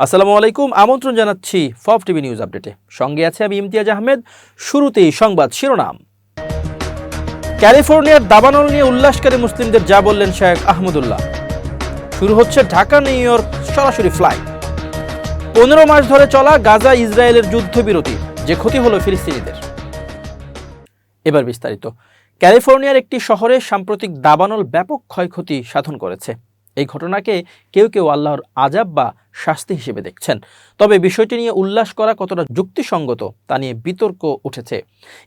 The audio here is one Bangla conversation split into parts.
আসসালামু আলাইকুম, আমন্ত্রণ জানাচ্ছি ফফ টিভি নিউজ আপডেটে। সঙ্গে আছে আমি ইমতিয়াজ আহমেদ, শুরুতেই সংবাদ শিরোনাম। ক্যালিফোর্নিয়ার দাবানল নিয়ে উল্লাসকারী মুসলিমদের যা বললেন শেখ আহমদুল্লাহ। শুরু হচ্ছে ঢাকা, নিউ ইয়র্ক সরাসরি ফ্লাইট। পনেরো মাস ধরে চলা গাজা, ইসরায়েলের যুদ্ধবিরতি, যে ক্ষতি হলো ফিলিস্তিনিদের। এবার বিস্তারিত। ক্যালিফোর্নিয়ার একটি শহরে সাম্প্রতিক দাবানল ব্যাপক ক্ষয়ক্ষতি সাধন করেছে। এই ঘটনাকে কেউ কেউ আল্লাহর আজাব বা শাস্তি হিসেবে দেখছেন। তবে বিষয়টি নিয়ে উল্লাস করা কতটা যুক্তিসঙ্গত তা নিয়ে বিতর্ক উঠেছে।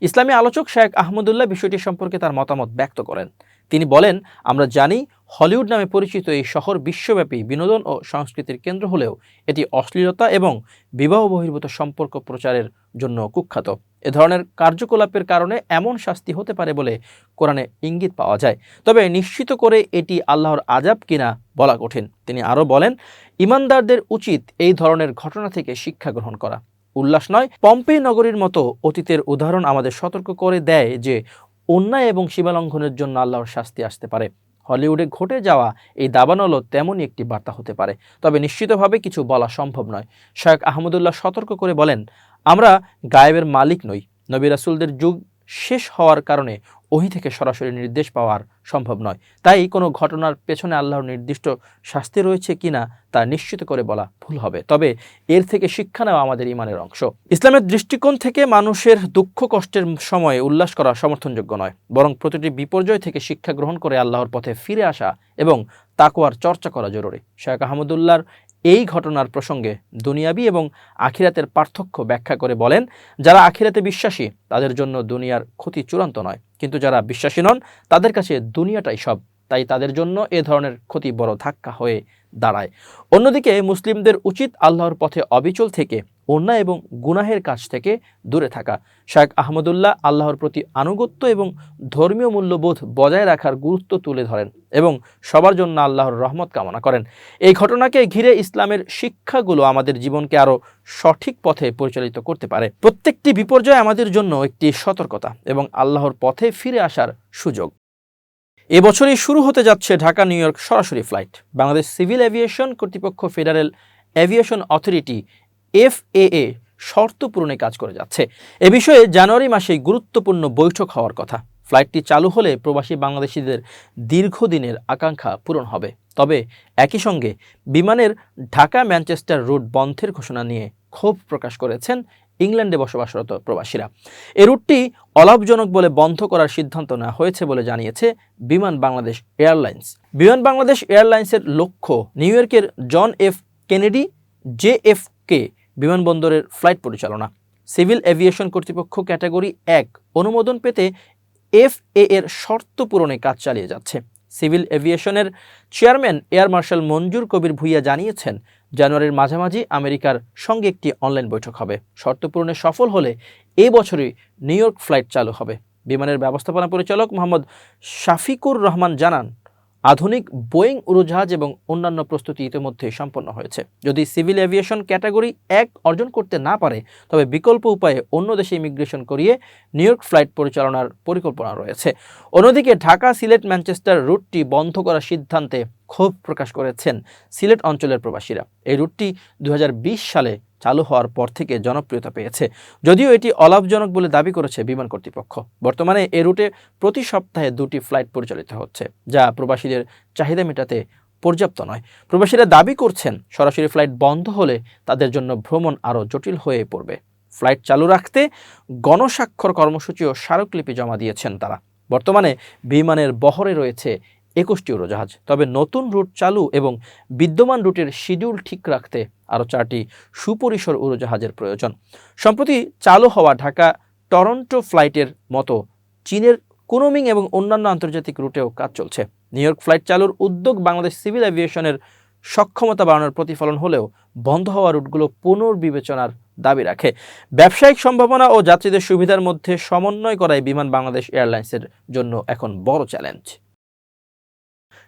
ইসলামী আলোচক শেখ আহমদুল্লাহ বিষয়টি সম্পর্কে তার মতামত ব্যক্ত করেন। তিনি বলেন, আমরা জানি হলিউড নামে পরিচিত এই শহর বিশ্বব্যাপী বিনোদন ও সংস্কৃতির কেন্দ্র হলেও এটি অশ্লীলতা এবং বিবাহ বহির্ভূত সম্পর্ক প্রচারের জন্য কুখ্যাত। এ ধরনের কার্যকলাপের কারণে এমন শাস্তি হতে পারে বলে কোরআনে ইঙ্গিত পাওয়া যায়। তবে নিশ্চিত করে এটি আল্লাহর আজাব কিনা বলা কঠিন। তিনি আরও বলেন, ইমানদারদের উচিত এই ধরনের ঘটনা থেকে শিক্ষা গ্রহণ করা। উল্লাস নয়, পম্পে নগরীর মতো অতীতের উদাহরণ আমাদের সতর্ক করে দেয় যে অন্যায় এবং সীমালঙ্ঘনের জন্য আল্লাহর শাস্তি আসতে পারে। হলিউডে ঘটে যাওয়া এই দাবানলও তেমনই একটি বার্তা হতে পারে। তবে নিশ্চিতভাবে কিছু বলা সম্ভব নয়। শেখ আহমদুল্লাহ সতর্ক করে বলেন, আমরা গায়েবের মালিক নই। নবী রাসুলদের যুগ শেষ হওয়ার কারণে ওহি থেকে সরাসরি নির্দেশ পাওয়ার সম্ভব নয়। তাই কোনো ঘটনার পেছনে আল্লাহর নির্দিষ্ট শাস্তি রয়েছে কিনা তা নিশ্চিত করে বলা ভুল হবে। তবে এর থেকে শিক্ষা নেওয়া আমাদের ইমানের অংশ। ইসলামের দৃষ্টিকোণ থেকে মানুষের দুঃখ কষ্টের সময়ে উল্লাস করা সমর্থনযোগ্য নয়। বরং প্রতিটি বিপর্যয় থেকে শিক্ষা গ্রহণ করে আল্লাহর পথে ফিরে আসা এবং তাকুয়ার চর্চা করা জরুরি। শেখ আহমদুল্লাহর এই ঘটনার প্রসঙ্গে দুনিয়াবি এবং আখিরাতের পার্থক্য ব্যাখ্যা করে বলেন, যারা আখিরাতে বিশ্বাসী, তাদের জন্য দুনিয়ার ক্ষতি চূড়ান্ত নয়। কিন্তু যারা বিশ্বাসী নন, তাদের কাছে দুনিয়াটাই সব। তাই তাদের জন্য এ ধরনের ক্ষতি বড় ধাক্কা হয়ে দাঁড়ায়। অন্যদিকে মুসলিমদের উচিত আল্লাহর পথে অবিচল থেকে অন্যায় এবং গুনাহের কাছ থেকে দূরে থাকা। শেখ আহমদুল্লাহ আল্লাহর প্রতি আনুগত্য এবং ধর্মীয় মূল্যবোধ বজায় রাখার গুরুত্ব তুলে ধরেন এবং সবার জন্য আল্লাহর রহমত কামনা করেন। এই ঘটনাকে ঘিরে ইসলামের শিক্ষাগুলো আমাদের জীবনকে আরও সঠিক পথে পরিচালিত করতে পারে। প্রত্যেকটি বিপর্যয় আমাদের জন্য একটি সতর্কতা এবং আল্লাহর পথে ফিরে আসার সুযোগ। এবছরই শুরু হতে যাচ্ছে ঢাকা, নিউ ইয়র্ক সরাসরি ফ্লাইট। বাংলাদেশ সিভিল এভিয়েশন কর্তৃপক্ষ ফেডারেল এভিয়েশন অথরিটি এফএএ শর্ত পূরণে কাজ করে যাচ্ছে। এ বিষয়ে জানুয়ারি মাসেই গুরুত্বপূর্ণ বৈঠক হওয়ার কথা। ফ্লাইটটি চালু হলে প্রবাসী বাংলাদেশিদের দীর্ঘদিনের আকাঙ্ক্ষা পূরণ হবে। তবে একই সঙ্গে বিমানের ঢাকা ম্যানচেস্টার রুট বন্ধের ঘোষণা নিয়ে ক্ষোভ প্রকাশ করেছেন ইংল্যান্ডে বসবাসরত প্রবাসীরা। এ রুটটি অলাভজনক বলে বন্ধ করার সিদ্ধান্ত নেওয়া হয়েছে বলে জানিয়েছে বিমান বাংলাদেশ এয়ারলাইন্স। বিমান বাংলাদেশ এয়ারলাইন্সের লক্ষ্য নিউ ইয়র্কের জন এফ কেনেডি জেএফকে বিমানবন্দরের ফ্লাইট পরিচালনা। সিভিল এভিয়েশন কর্তৃপক্ষ ক্যাটাগরি এক অনুমোদন পেতে এফএ এর শর্ত পূরণে কাজ চালিয়ে যাচ্ছে। Civil এভিয়েশনের chairman air marshal Manzur Kabir Bhuiyan জানিয়েছেন, জানুয়ারির মাঝামাঝি আমেরিকার সঙ্গে একটি অনলাইন বৈঠক হবে। শর্ত পূরণে সফল হলে এই বছরই নিউ ইয়র্ক ফ্লাইট চালু হবে। বিমানের ব্যবস্থাপনা পরিচালক মোহাম্মদ শাফিকুর রহমান জানান আধুনিক বোয়িং উড়োজাহাজ এবং অন্যান্য প্রস্তুতি ইতিমধ্যে সম্পন্ন হয়েছে। যদি সিভিল এভিয়েশন ক্যাটাগরি এক অর্জন করতে না পারে, তবে বিকল্প উপায়ে অন্য দেশে ইমিগ্রেশন করিয়ে নিউ ফ্লাইট পরিচালনার পরিকল্পনা রয়েছে। অন্যদিকে ঢাকা, সিলেট, ম্যানচেস্টার রুটটি বন্ধ করার সিদ্ধান্তে ক্ষোভ প্রকাশ করেছেন সিলেট অঞ্চলের প্রবাসীরা। এই রুটটি দু হাজার বিশ সালে চালু হওয়ার পর থেকে জনপ্রিয়তা পেয়েছে। যদিও এটি অলাভজনক বলে দাবি করেছে বিমান কর্তৃপক্ষ। বর্তমানে এ রুটে প্রতি সপ্তাহে দুটি ফ্লাইট পরিচালিত হচ্ছে, যা প্রবাসীদের চাহিদা মেটাতে পর্যাপ্ত নয়। প্রবাসীরা দাবি করছেন, সরাসরি ফ্লাইট বন্ধ হলে তাদের জন্য ভ্রমণ আরও জটিল হয়ে পড়বে। ফ্লাইট চালু রাখতে গণস্বাক্ষর কর্মসূচি ও স্মারকলিপি জমা দিয়েছেন তারা। বর্তমানে বিমানের বহরে রয়েছে একুশটি উড়োজাহাজ। তবে নতুন রুট চালু এবং বিদ্যমান রুটের শিডিউল ঠিক রাখতে আরও চারটি সুপরিসর উড়োজাহাজের প্রয়োজন। সম্প্রতি চালু হওয়া ঢাকা টরন্টো ফ্লাইটের মতো চীনের কুনোমিং এবং অন্যান্য আন্তর্জাতিক রুটেও কাজ চলছে। নিউ ইয়র্ক ফ্লাইট চালুর উদ্যোগ বাংলাদেশ সিভিল এভিয়েশনের সক্ষমতা বাড়ানোর প্রতিফলন হলেও বন্ধ হওয়া রুটগুলো পুনর্বিবেচনার দাবি রাখে। ব্যবসায়িক সম্ভাবনা ও যাত্রীদের সুবিধার মধ্যে সমন্বয় করাই বিমান বাংলাদেশ এয়ারলাইন্সের জন্য এখন বড় চ্যালেঞ্জ।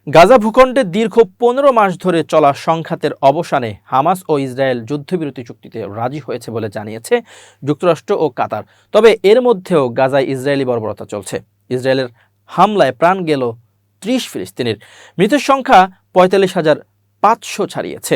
গাজা ভূখণ্ডে দীর্ঘ পনেরো মাস ধরে চলা সংঘাতের অবসানে হামাস ও ইসরায়েল যুদ্ধবিরতি চুক্তিতে রাজি হয়েছে বলে জানিয়েছে যুক্তরাষ্ট্র ও কাতার। তবে এর মধ্যেও গাজায় ইসরায়েলি বর্বরতা চলছে। ইসরায়েলের হামলায় প্রাণ গেল ত্রিশ ফিলিস্তিনির। মৃতের সংখ্যা পঁয়তাল্লিশ হাজার পাঁচশো ছাড়িয়েছে।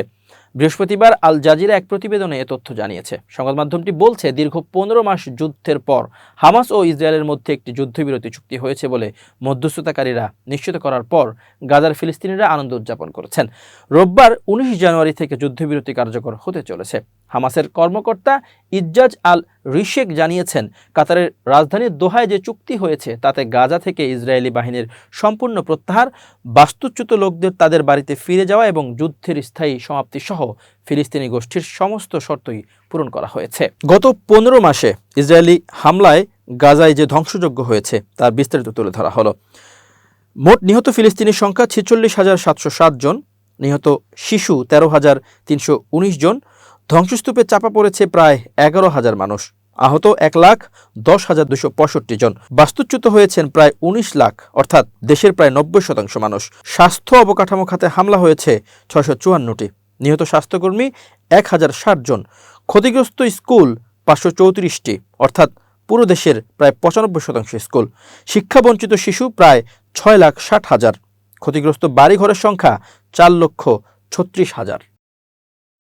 বৃহস্পতিবার আল জাজিরা এক প্রতিবেদনে এ তথ্য জানিয়েছে। সংবাদ মাধ্যমটি বলছে, দীর্ঘ পনেরো মাস যুদ্ধের পর হামাস ও ইসরায়েলের মধ্যে একটি যুদ্ধবিরতি চুক্তি হয়েছে বলে মধ্যস্থতাকারীরা নিশ্চিত করার পর গাজার ফিলিস্তিনিরা আনন্দ উদযাপন করেছেন। রোববার উনিশ জানুয়ারি থেকে যুদ্ধবিরতি কার্যকর হতে চলেছে। হামাসের কর্মকর্তা ইজ্জাজ আল রিশেক জানিয়েছেন, কাতারের রাজধানী দোহায় যে চুক্তি হয়েছে, তাতে গাজা থেকে ইসরায়েলি বাহিনীর সম্পূর্ণ প্রত্যাহার, বাস্তুচ্যুত লোকদের তাদের বাড়িতে ফিরে যাওয়া এবং যুদ্ধের স্থায়ী সমাপ্তি সহ ফিলিস্তিনি গোষ্ঠীর সমস্ত শর্তই পূরণ করা হয়েছে। গত পনেরো মাসে ইসরায়েলি হামলায় গাজায় যে ধ্বংসযজ্ঞ হয়েছে তার বিস্তারিত তুলে ধরা হলো। মোট নিহত ফিলিস্তিনির সংখ্যা ছেচল্লিশ হাজার সাতশো সাত জন, নিহত শিশু তেরো হাজার তিনশো উনিশ জন ধ্বংসস্তূপে চাপা পড়েছে প্রায় এগারো হাজার মানুষ। আহত এক লাখ দশ হাজার দুশো পঁয়ষট্টি জন। বাস্তুচ্যুত হয়েছেন প্রায় উনিশ লাখ, অর্থাৎ দেশের প্রায় নব্বই শতাংশ মানুষ। স্বাস্থ্য অবকাঠামো খাতে হামলা হয়েছে ছয়শো চুয়ান্নটি। নিহত স্বাস্থ্যকর্মী এক হাজার ষাট জন। ক্ষতিগ্রস্ত স্কুল পাঁচশো চৌত্রিশটি, অর্থাৎ পুরো দেশের প্রায় পঁচানব্বই শতাংশ স্কুল। শিক্ষাবঞ্চিত শিশু প্রায় ছয় লাখ ষাট হাজার। ক্ষতিগ্রস্ত বাড়িঘরের সংখ্যা চার লক্ষ ছত্রিশ হাজার।